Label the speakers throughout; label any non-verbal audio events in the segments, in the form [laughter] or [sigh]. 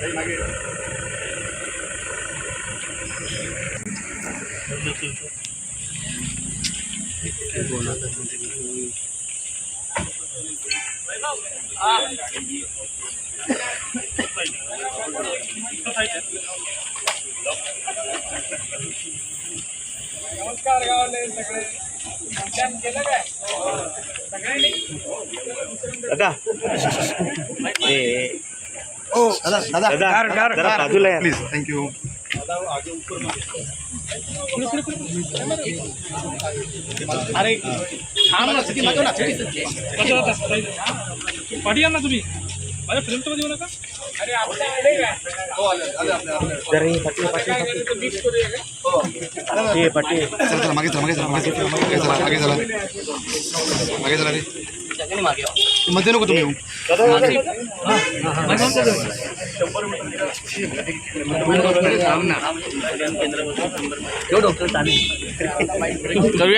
Speaker 1: [laughs]
Speaker 2: नमस्कार। गावाले सगळे मतदान केलं काय सगळ्यांनी
Speaker 3: बाजूला.
Speaker 4: प्लीज थँक्यू
Speaker 2: अरे थांब ना किती मागव ना तुम्ही. अरे फिल्ममध्ये येऊ नका
Speaker 3: जरी
Speaker 2: पट्टी पट्टी पट्टी।
Speaker 3: हाँ, हाँ।
Speaker 4: चल चल मागे चल मागे चल मागे चल मागे चला मागे चला मागे चला। रे मध्ये नको तुम्ही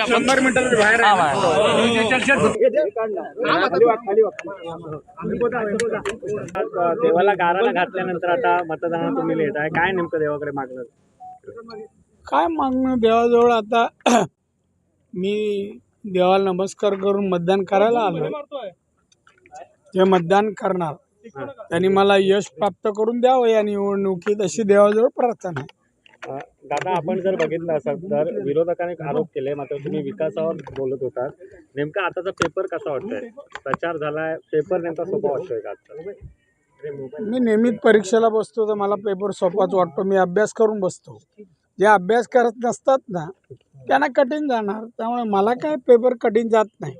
Speaker 2: शंभर मिनिटाच्या बाहेर
Speaker 3: देवाला गा गाराला घातल्यानंतर आता मतदानाला तुम्ही लिहित आहे. काय नेमकं देवाकडे मागणं?
Speaker 5: काय मागणं? देवाजवळ आता [clears throat] मी देवाला नमस्कार करून मतदान करायला आलो जे मतदान करणार त्यांनी मला यश प्राप्त करून द्यावं या निवडणुकीत अशी देवाजवळ प्रार्थना आहे.
Speaker 3: दादा आपण जर बघितलं असाल तर विरोधकाने एक आरोप केले मात्र तुम्ही विकासावर बोलत होतात. नेमका आताचा पेपर कसा वाटतोय? प्रचार झालाय पेपर नेमका सोपा वाटतोय का
Speaker 5: मी नेहमीच परीक्षेला बसतो तर मला पेपर सोपाच वाटतो. मी अभ्यास करून बसतो. जे अभ्यास करत नसतात ना त्यांना कठीण जाणार. त्यामुळे मला काय पेपर कठीण जात नाही.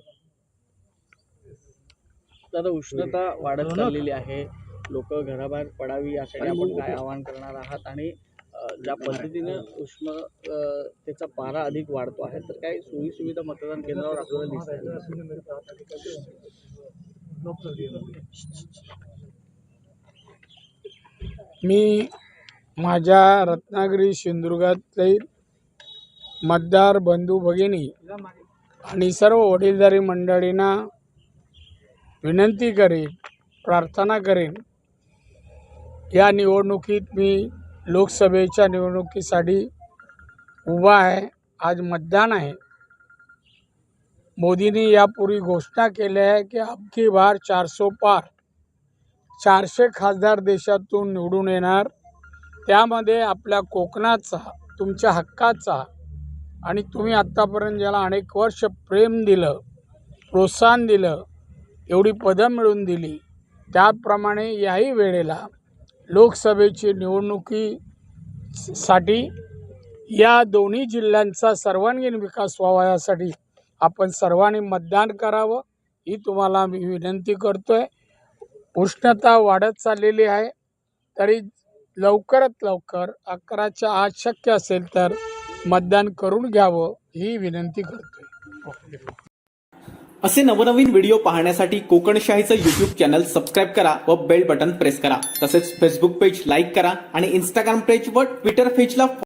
Speaker 6: दादा उष्णता वाढत चाललेली आहे. लोक घराबाहेर पडावी यासाठी आपण काय आवाहन करणार आहात? आणि ज्या पद्धतीने उष्ण त्याचा पारा अधिक वाढतो आहे तर काय सोयी सुविधा मतदान केंद्रावर आपल्याला दिसत
Speaker 5: मी माझ्या रत्नागिरी सिंधुदुर्गातील मतदार बंधू भगिनी आणि सर्व वडीलधारी मंडळींना विनंती करेन प्रार्थना करेन. या निवडणुकीत मी लोकसभेच्या निवडणुकीसाठी उभा आहे. आज मतदान आहे. मोदींनी यापूर्वी घोषणा केली आहे की अबकी बार चारसो पार चारशे खासदार देशातून निवडून येणार. त्यामध्ये आपल्या कोकणाचा तुमच्या हक्काचा आणि तुम्ही आत्तापर्यंत ज्याला अनेक वर्ष प्रेम दिलं प्रोत्साहन दिलं एवढी पदं मिळवून दिली त्याप्रमाणे याही वेळेला लोकसभेची निवडणुकी साठी या दोन्ही जिल्ह्यांचा सर्वांगीण विकास व्हावा यासाठी आपण सर्वांनी मतदान करावं ही तुम्हाला मी विनंती करतो आहे उष्णता वाढत चाललेली आहे तरी लवकरात लवकर अकराच्या आज शक्य असेल तर मतदान करून घ्यावं ही विनंती करतोय.
Speaker 1: असे नवनवीन व्हिडिओ पाहण्यासाठी कोकणशाहीचं युट्यूब चॅनल सबस्क्राईब करा व बेल बटन प्रेस करा. तसेच फेसबुक पेज लाईक करा आणि इंस्टाग्राम पेज व ट्विटर पेजला